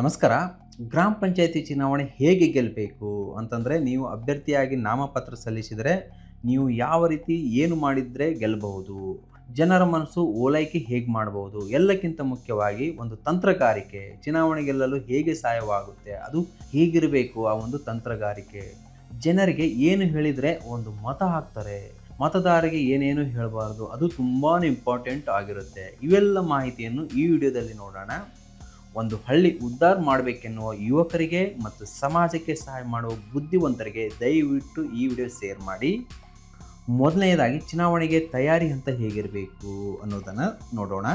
ನಮಸ್ಕಾರ. ಗ್ರಾಮ ಪಂಚಾಯತಿ ಚುನಾವಣೆ ಹೇಗೆ ಗೆಲ್ಲಬೇಕು ಅಂತಂದರೆ ನೀವು ಅಭ್ಯರ್ಥಿಯಾಗಿ ನಾಮಪತ್ರ ಸಲ್ಲಿಸಿದರೆ ನೀವು ಯಾವ ರೀತಿ ಏನು ಮಾಡಿದರೆ ಗೆಲ್ಲಬಹುದು ಜನರ ಮನಸ್ಸು ಓಲೈಕೆ ಹೇಗೆ ಮಾಡಬಹುದು, ಎಲ್ಲಕ್ಕಿಂತ ಮುಖ್ಯವಾಗಿ ಒಂದು ತಂತ್ರಗಾರಿಕೆ, ಚುನಾವಣೆ ಗೆಲ್ಲಲು ಹೇಗೆ ಸಹಾಯವಾಗುತ್ತೆ, ಅದು ಹೇಗಿರಬೇಕು ಆ ಒಂದು ತಂತ್ರಗಾರಿಕೆ. ಜನರಿಗೆ ಏನು ಹೇಳಿದರೆ ಒಂದು ಮತ ಹಾಕ್ತಾರೆ. ಮತದಾರರಿಗೆ ಏನೇನು ಹೇಳಬಾರ್ದು ಅದು ತುಂಬಾ ಇಂಪಾರ್ಟೆಂಟ್ ಆಗಿರುತ್ತೆ. ಇವೆಲ್ಲ ಮಾಹಿತಿಯನ್ನು ಈ ವಿಡಿಯೋದಲ್ಲಿ ನೋಡೋಣ. ಒಂದು ಹಳ್ಳಿ ಉದ್ಧಾರ ಮಾಡಬೇಕೆನ್ನುವ ಯುವಕರಿಗೆ ಮತ್ತು ಸಮಾಜಕ್ಕೆ ಸಹಾಯ ಮಾಡುವ ಬುದ್ಧಿವಂತರಿಗೆ ದಯವಿಟ್ಟು ಈ ವಿಡಿಯೋ ಶೇರ್ ಮಾಡಿ. ಮೊದಲನೆಯದಾಗಿ ಚುನಾವಣೆಗೆ ತಯಾರಿ ಹಂತ ಹೇಗಿರಬೇಕು ಅನ್ನೋದನ್ನು ನೋಡೋಣ.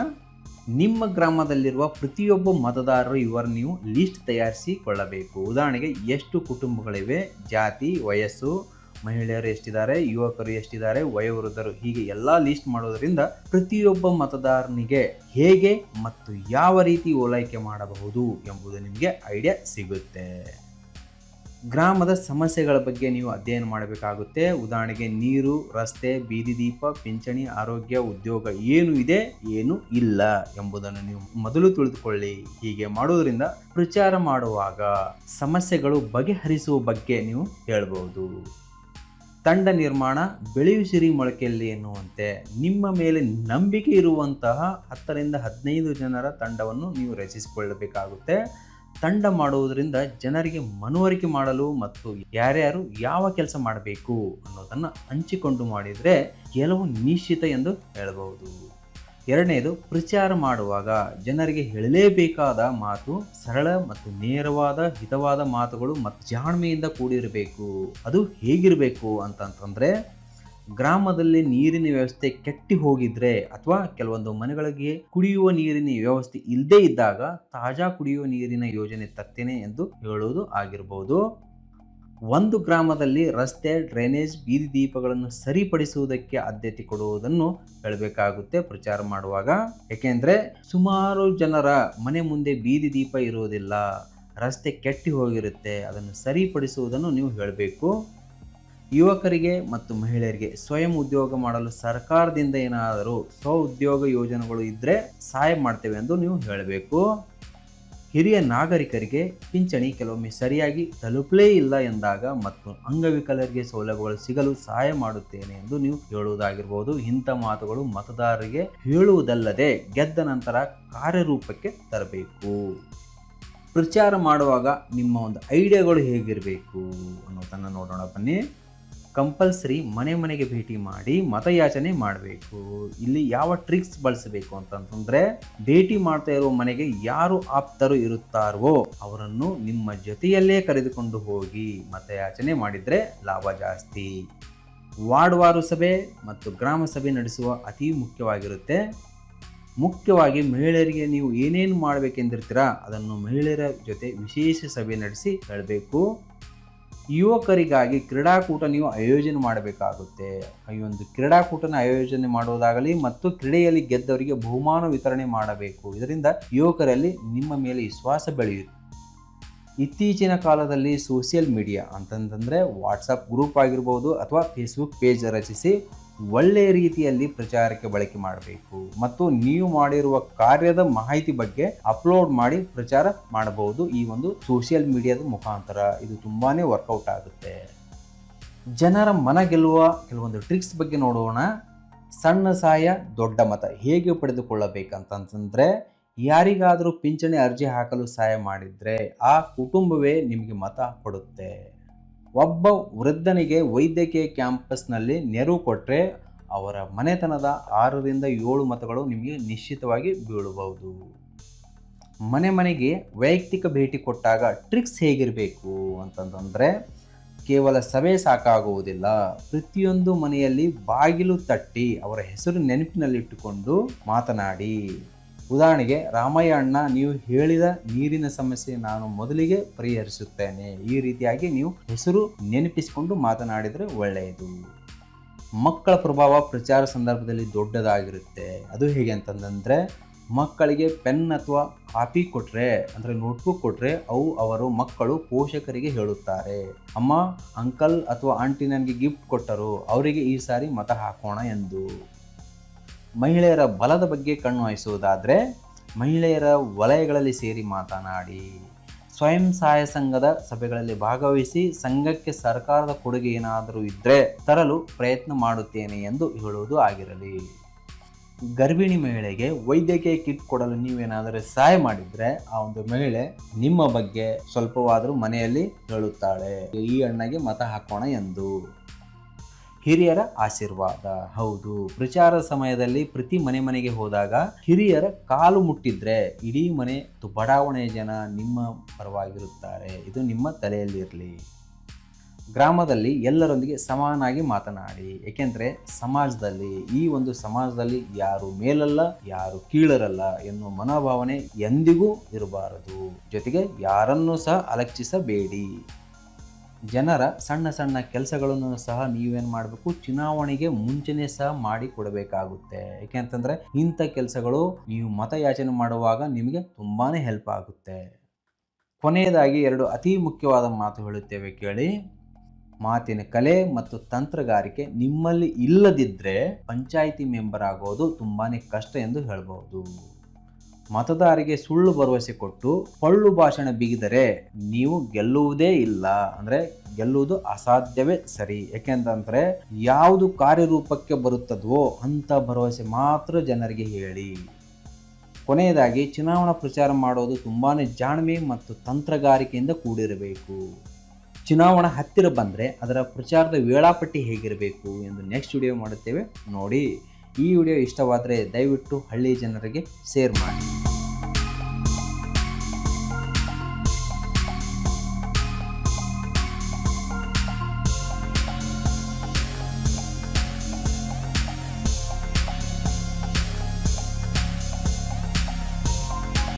ನಿಮ್ಮ ಗ್ರಾಮದಲ್ಲಿರುವ ಪ್ರತಿಯೊಬ್ಬ ಮತದಾರರು ಇವರ ನೀವು ಲಿಸ್ಟ್ ತಯಾರಿಸಿಕೊಳ್ಳಬೇಕು. ಉದಾಹರಣೆಗೆ ಎಷ್ಟು ಕುಟುಂಬಗಳಿವೆ? ಜಾತಿ, ವಯಸ್ಸು ಮಹಿಳೆಯರು ಎಷ್ಟಿದ್ದಾರೆ, ಯುವಕರು ಎಷ್ಟಿದ್ದಾರೆ, ವಯೋವೃದ್ಧರು ಹೀಗೆ ಎಲ್ಲ ಲಿಸ್ಟ್ ಮಾಡೋದರಿಂದ ಪ್ರತಿಯೊಬ್ಬ ಮತದಾರನಿಗೆ ಹೇಗೆ ಮತ್ತು ಯಾವ ರೀತಿ ಓಲೈಕೆ ಮಾಡಬಹುದು ಎಂಬುದು ನಿಮಗೆ ಐಡಿಯಾ ಸಿಗುತ್ತೆ. ಗ್ರಾಮದ ಸಮಸ್ಯೆಗಳ ಬಗ್ಗೆ ನೀವು ಅಧ್ಯಯನ ಮಾಡಬೇಕಾಗುತ್ತೆ. ಉದಾಹರಣೆಗೆ ನೀರು, ರಸ್ತೆ, ಬೀದಿ ದೀಪ, ಪಿಂಚಣಿ, ಆರೋಗ್ಯ, ಉದ್ಯೋಗ ಏನು ಇದೆ, ಏನು ಇಲ್ಲ ಎಂಬುದನ್ನು ನೀವು ಮೊದಲು ತಿಳಿದುಕೊಳ್ಳಿ. ಹೀಗೆ ಮಾಡುವುದರಿಂದ ಪ್ರಚಾರ ಮಾಡುವಾಗ ಸಮಸ್ಯೆಗಳು ಬಗೆಹರಿಸುವ ಬಗ್ಗೆ ನೀವು ಹೇಳ್ಬೋದು. ತಂಡ ನಿರ್ಮಾಣ ಬೆಳೆಯುಸಿರಿ ಮೊಳಕೆಯಲ್ಲಿ ಎನ್ನುವಂತೆ ನಿಮ್ಮ ಮೇಲೆ ನಂಬಿಕೆ ಇರುವಂತಹ ಹತ್ತರಿಂದ ಹದಿನೈದು ಜನರ ತಂಡವನ್ನು ನೀವು ರಚಿಸಿಕೊಳ್ಳಬೇಕಾಗುತ್ತೆ. ತಂಡ ಮಾಡುವುದರಿಂದ ಜನರಿಗೆ ಮನವರಿಕೆ ಮಾಡಲು ಮತ್ತು ಯಾರ್ಯಾರು ಯಾವ ಕೆಲಸ ಮಾಡಬೇಕು ಅನ್ನೋದನ್ನು ಹಂಚಿಕೊಂಡು ಮಾಡಿದರೆ ಗೆಲುವು ನಿಶ್ಚಿತ ಎಂದು ಹೇಳಬಹುದು. ಎರಡನೇದು ಪ್ರಚಾರ ಮಾಡುವಾಗ ಜನರಿಗೆ ಹೇಳಲೇಬೇಕಾದ ಮಾತು ಸರಳ ಮತ್ತು ನೇರವಾದ, ಹಿತವಾದ ಮಾತುಗಳು ಮತ್ತು ಜಾಣ್ಮೆಯಿಂದ ಕೂಡಿರಬೇಕು. ಅದು ಹೇಗಿರಬೇಕು ಅಂತಂತಂದರೆ, ಗ್ರಾಮದಲ್ಲಿ ನೀರಿನ ವ್ಯವಸ್ಥೆ ಕೆಟ್ಟಿ ಹೋಗಿದ್ರೆ ಅಥವಾ ಕೆಲವೊಂದು ಮನೆಗಳಿಗೆ ಕುಡಿಯುವ ನೀರಿನ ವ್ಯವಸ್ಥೆ ಇಲ್ಲದೇ ಇದ್ದಾಗ ತಾಜಾ ಕುಡಿಯುವ ನೀರಿನ ಯೋಜನೆ ತರ್ತೇನೆ ಎಂದು ಹೇಳುವುದು ಆಗಿರಬಹುದು ಒಂದು ಗ್ರಾಮದಲ್ಲಿ ರಸ್ತೆ, ಡ್ರೈನೇಜ್, ಬೀದಿ ದೀಪಗಳನ್ನು ಸರಿಪಡಿಸುವುದಕ್ಕೆ ಆದ್ಯತೆ ಕೊಡುವುದನ್ನು ಹೇಳಬೇಕಾಗುತ್ತೆ ಪ್ರಚಾರ ಮಾಡುವಾಗ. ಏಕೆಂದರೆ ಸುಮಾರು ಜನರ ಮನೆ ಮುಂದೆ ಬೀದಿ ದೀಪ ಇರುವುದಿಲ್ಲ. ರಸ್ತೆ ಕೆಟ್ಟಿ ಹೋಗಿರುತ್ತೆ. ಅದನ್ನು ಸರಿಪಡಿಸುವುದನ್ನು ನೀವು ಹೇಳಬೇಕು. ಯುವಕರಿಗೆ ಮತ್ತು ಮಹಿಳೆಯರಿಗೆ ಸ್ವಯಂ ಉದ್ಯೋಗ ಮಾಡಲು ಸರ್ಕಾರದಿಂದ ಏನಾದರೂ ಸ್ವ ಉದ್ಯೋಗ ಯೋಜನೆಗಳು ಇದ್ದರೆ ಸಹಾಯ ಮಾಡ್ತೇವೆ ಎಂದು ನೀವು ಹೇಳಬೇಕು. ಹಿರಿಯ ನಾಗರಿಕರಿಗೆ ಪಿಂಚಣಿ ಕೆಲವೊಮ್ಮೆ ಸರಿಯಾಗಿ ತಲುಪಲೇ ಇಲ್ಲ ಎಂದಾಗ ಮತ್ತು ಅಂಗವಿಕಲರಿಗೆ ಸೌಲಭ್ಯಗಳು ಸಿಗಲು ಸಹಾಯ ಮಾಡುತ್ತೇನೆ ಎಂದು ನೀವು ಹೇಳುವುದಾಗಿರಬಹುದು ಇಂಥ ಮಾತುಗಳು ಮತದಾರರಿಗೆ ಹೇಳುವುದಲ್ಲದೆ ಗೆದ್ದ ನಂತರ ಕಾರ್ಯರೂಪಕ್ಕೆ ತರಬೇಕು. ಪ್ರಚಾರ ಮಾಡುವಾಗ ನಿಮ್ಮ ಒಂದು ಐಡಿಯಾಗಳು ಹೇಗಿರಬೇಕು ಅನ್ನೋದನ್ನು ನೋಡೋಣ ಬನ್ನಿ. ಕಂಪಲ್ಸರಿ ಮನೆ ಮನೆಗೆ ಭೇಟಿ ಮಾಡಿ ಮತಯಾಚನೆ ಮಾಡಬೇಕು. ಇಲ್ಲಿ ಯಾವ ಟ್ರಿಕ್ಸ್ ಬಳಸಬೇಕು ಅಂತಂತಂದ್ರೆ ಭೇಟಿ ಮಾಡ್ತಾ ಇರುವ ಮನೆಗೆ ಯಾರು ಆಪ್ತರು ಇರುತ್ತಾರೋ ಅವರನ್ನು ನಿಮ್ಮ ಜೊತೆಯಲ್ಲೇ ಕರೆದುಕೊಂಡು ಹೋಗಿ ಮತಯಾಚನೆ ಮಾಡಿದರೆ ಲಾಭ ಜಾಸ್ತಿ. ವಾರ್ಡ್ವಾರು ಸಭೆ ಮತ್ತು ಗ್ರಾಮ ಸಭೆ ನಡೆಸುವ ಅತಿ ಮುಖ್ಯವಾಗಿರುತ್ತೆ. ಮುಖ್ಯವಾಗಿ ಮಹಿಳೆಯರಿಗೆ ನೀವು ಏನೇನು ಮಾಡಬೇಕೆಂದಿರ್ತೀರಾ ಅದನ್ನು ಮಹಿಳೆಯರ ಜೊತೆ ವಿಶೇಷ ಸಭೆ ನಡೆಸಿ ಹೇಳಬೇಕು. ಯುವಕರಿಗಾಗಿ ಕ್ರೀಡಾಕೂಟ ನೀವು ಆಯೋಜನೆ ಮಾಡಬೇಕಾಗುತ್ತೆ. ಈ ಒಂದು ಕ್ರೀಡಾಕೂಟನ ಆಯೋಜನೆ ಮಾಡುವುದಾಗಲಿ ಮತ್ತು ಕ್ರೀಡೆಯಲ್ಲಿ ಗೆದ್ದವರಿಗೆ ಬಹುಮಾನ ವಿತರಣೆ ಮಾಡಬೇಕು. ಇದರಿಂದ ಯುವಕರಲ್ಲಿ ನಿಮ್ಮ ಮೇಲೆ ವಿಶ್ವಾಸ ಬೆಳೆಯುತ್ತೆ. ಇತ್ತೀಚಿನ ಕಾಲದಲ್ಲಿ ಸೋಷಿಯಲ್ ಮೀಡಿಯಾ ಅಂತಂತಂದರೆ ವಾಟ್ಸಪ್ ಗ್ರೂಪ್ ಆಗಿರ್ಬೋದು ಅಥವಾ ಫೇಸ್ಬುಕ್ ಪೇಜ್ ರಚಿಸಿ ಒಳ್ಳೆಯ ರೀತಿಯಲ್ಲಿ ಪ್ರಚಾರಕ್ಕೆ ಬಳಕೆ ಮಾಡಬೇಕು. ಮತ್ತು ನೀವು ಮಾಡಿರುವ ಕಾರ್ಯದ ಮಾಹಿತಿ ಬಗ್ಗೆ ಅಪ್ಲೋಡ್ ಮಾಡಿ ಪ್ರಚಾರ ಮಾಡಬಹುದು ಈ ಒಂದು ಸೋಷಿಯಲ್ ಮೀಡಿಯಾದ ಮುಖಾಂತರ. ಇದು ತುಂಬಾನೇ ವರ್ಕೌಟ್ ಆಗುತ್ತೆ. ಜನರ ಮನ ಗೆಲ್ಲುವ ಕೆಲವೊಂದು ಟ್ರಿಕ್ಸ್ ಬಗ್ಗೆ ನೋಡೋಣ. ಸಣ್ಣ ಸಹಾಯ ದೊಡ್ಡ ಮತ ಹೇಗೆ ಪಡೆದುಕೊಳ್ಳಬೇಕಂತಂತಂದ್ರೆ ಯಾರಿಗಾದರೂ ಪಿಂಚಣಿ ಅರ್ಜಿ ಹಾಕಲು ಸಹಾಯ ಮಾಡಿದರೆ ಆ ಕುಟುಂಬವೇ ನಿಮಗೆ ಮತ ಕೊಡುತ್ತೆ. ಒಬ್ಬ ವೃದ್ಧನಿಗೆ ವೈದ್ಯಕೀಯ ಕ್ಯಾಂಪಸ್ನಲ್ಲಿ ನೆರವು ಕೊಟ್ಟರೆ ಅವರ ಮನೆತನದ ಆರರಿಂದ ಏಳು ಮತಗಳು ನಿಮಗೆ ನಿಶ್ಚಿತವಾಗಿ ಬೀಳಬಹುದು. ಮನೆ ಮನೆಗೆ ವೈಯಕ್ತಿಕ ಭೇಟಿ ಕೊಟ್ಟಾಗ ಟ್ರಿಕ್ಸ್ ಹೇಗಿರಬೇಕು ಅಂತಂತಂದರೆ ಕೇವಲ ಸಭೆ ಸಾಕಾಗುವುದಿಲ್ಲ. ಪ್ರತಿಯೊಂದು ಮನೆಯಲ್ಲಿ ಬಾಗಿಲು ತಟ್ಟಿ ಅವರ ಹೆಸರು ನೆನಪಿನಲ್ಲಿಟ್ಟುಕೊಂಡು ಮಾತನಾಡಿ. ಉದಾಹರಣೆಗೆ ರಾಮಯ್ಯ ಅಣ್ಣ ನೀವು ಹೇಳಿದ ನೀರಿನ ಸಮಸ್ಯೆ ನಾನು ಮೊದಲಿಗೆ ಪರಿಹರಿಸುತ್ತೇನೆ. ಈ ರೀತಿಯಾಗಿ ನೀವು ಹೆಸರು ನೆನಪಿಸಿಕೊಂಡು ಮಾತನಾಡಿದರೆ ಒಳ್ಳೆಯದು. ಮಕ್ಕಳ ಪ್ರಭಾವ ಪ್ರಚಾರ ಸಂದರ್ಭದಲ್ಲಿ ದೊಡ್ಡದಾಗಿರುತ್ತೆ. ಅದು ಹೇಗೆ ಅಂತಂದರೆ, ಮಕ್ಕಳಿಗೆ ಪೆನ್ ಅಥವಾ ಕಾಪಿ ಕೊಟ್ಟರೆ ಅಂದರೆ ನೋಟ್ಬುಕ್ ಕೊಟ್ಟರೆ ಅವು ಅವರು ಮಕ್ಕಳು ಪೋಷಕರಿಗೆ ಹೇಳುತ್ತಾರೆ. ಅಮ್ಮ, ಅಂಕಲ್ ಅಥವಾ ಆಂಟಿ ನನಗೆ ಗಿಫ್ಟ್ ಕೊಟ್ಟರು, ಅವರಿಗೆ ಈ ಸಾರಿ ಮತ ಹಾಕೋಣ ಎಂದು. ಮಹಿಳೆಯರ ಬಲದ ಬಗ್ಗೆ ಕಣ್ಣು ವಹಿಸುವುದಾದರೆ ಮಹಿಳೆಯರ ವಲಯಗಳಲ್ಲಿ ಸೇರಿ ಮಾತನಾಡಿ. ಸ್ವಯಂ ಸಹಾಯ ಸಂಘದ ಸಭೆಗಳಲ್ಲಿ ಭಾಗವಹಿಸಿ ಸಂಘಕ್ಕೆ ಸರ್ಕಾರದ ಕೊಡುಗೆ ಏನಾದರೂ ಇದ್ದರೆ ತರಲು ಪ್ರಯತ್ನ ಮಾಡುತ್ತೇನೆ ಎಂದು ಹೇಳುವುದು ಆಗಿರಲಿ. ಗರ್ಭಿಣಿ ಮಹಿಳೆಗೆ ವೈದ್ಯಕೀಯ ಕಿಟ್ ಕೊಡಲು ನೀವೇನಾದರೂ ಸಹಾಯ ಮಾಡಿದರೆ ಆ ಒಂದು ಮಹಿಳೆ ನಿಮ್ಮ ಬಗ್ಗೆ ಸ್ವಲ್ಪವಾದರೂ ಮನೆಯಲ್ಲಿ ಹೇಳುತ್ತಾಳೆ. ಈ ಅಣ್ಣಗೆ ಮತ ಹಾಕೋಣ ಎಂದು. ಹಿರಿಯರ ಆಶೀರ್ವಾದ. ಹೌದು, ಪ್ರಚಾರ ಸಮಯದಲ್ಲಿ ಪ್ರತಿ ಮನೆ ಮನೆಗೆ ಹೋದಾಗ ಹಿರಿಯರ ಕಾಲು ಮುಟ್ಟಿದ್ರೆ ಇಡೀ ಮನೆ ಬಡಾವಣೆ ಜನ ನಿಮ್ಮ ಪರವಾಗಿರುತ್ತಾರೆ. ಇದು ನಿಮ್ಮ ತಲೆಯಲ್ಲಿರಲಿ. ಗ್ರಾಮದಲ್ಲಿ ಎಲ್ಲರೊಂದಿಗೆ ಸಮಾನಾಗಿ ಮಾತನಾಡಿ. ಏಕೆಂದರೆ ಸಮಾಜದಲ್ಲಿ, ಈ ಒಂದು ಸಮಾಜದಲ್ಲಿ ಯಾರು ಮೇಲಲ್ಲ, ಯಾರು ಕೀಳರಲ್ಲ ಎನ್ನುವ ಮನೋಭಾವನೆ ಎಂದಿಗೂ ಇರಬಾರದು. ಜೊತೆಗೆ ಯಾರನ್ನೂ ಸಹ ಅಲಕ್ಷಿಸಬೇಡಿ. ಜನರ ಸಣ್ಣ ಸಣ್ಣ ಕೆಲಸಗಳನ್ನು ಸಹ ನೀವೇನು ಮಾಡಬೇಕು, ಚುನಾವಣೆಗೆ ಮುಂಚೆನೇ ಸಹ ಮಾಡಿ ಕೊಡಬೇಕಾಗುತ್ತೆ. ಯಾಕೆಂತಂದರೆ ಇಂಥ ಕೆಲಸಗಳು ನೀವು ಮತಯಾಚನೆ ಮಾಡುವಾಗ ನಿಮಗೆ ತುಂಬಾ ಹೆಲ್ಪ್ ಆಗುತ್ತೆ. ಕೊನೆಯದಾಗಿ ಎರಡು ಅತಿ ಮುಖ್ಯವಾದ ಮಾತು ಹೇಳುತ್ತೇವೆ ಕೇಳಿ. ಮಾತಿನ ಕಲೆ ಮತ್ತು ತಂತ್ರಗಾರಿಕೆ ನಿಮ್ಮಲ್ಲಿ ಇಲ್ಲದಿದ್ದರೆ ಪಂಚಾಯಿತಿ ಮೆಂಬರ್ ಆಗೋದು ತುಂಬಾ ಕಷ್ಟ ಎಂದು ಹೇಳ್ಬೋದು ಮತದಾರರಿಗೆ ಸುಳ್ಳು ಭರವಸೆ ಕೊಟ್ಟು ಪಳ್ಳು ಭಾಷಣ ಬಿಗಿದರೆ ನೀವು ಗೆಲ್ಲುವುದೇ ಇಲ್ಲ. ಅಂದರೆ ಗೆಲ್ಲುವುದು ಅಸಾಧ್ಯವೇ ಸರಿ. ಯಾಕೆಂತಂದ್ರೆ ಯಾವುದು ಕಾರ್ಯರೂಪಕ್ಕೆ ಬರುತ್ತದವೋ ಅಂತ ಭರವಸೆ ಮಾತ್ರ ಜನರಿಗೆ ಹೇಳಿ. ಕೊನೆಯದಾಗಿ ಚುನಾವಣಾ ಪ್ರಚಾರ ಮಾಡೋದು ತುಂಬಾ ಜಾಣ್ಮೆ ಮತ್ತು ತಂತ್ರಗಾರಿಕೆಯಿಂದ ಕೂಡಿರಬೇಕು. ಚುನಾವಣಾ ಹತ್ತಿರ ಬಂದರೆ ಅದರ ಪ್ರಚಾರದ ವೇಳಾಪಟ್ಟಿ ಹೇಗಿರಬೇಕು ಎಂದು ನೆಕ್ಸ್ಟ್ ವಿಡಿಯೋ ಮಾಡುತ್ತೇವೆ. ನೋಡಿ. ಈ ವಿಡಿಯೋ ಇಷ್ಟವಾದರೆ ದಯವಿಟ್ಟು ಹಳ್ಳಿ ಜನರಿಗೆ ಶೇರ್ ಮಾಡಿ.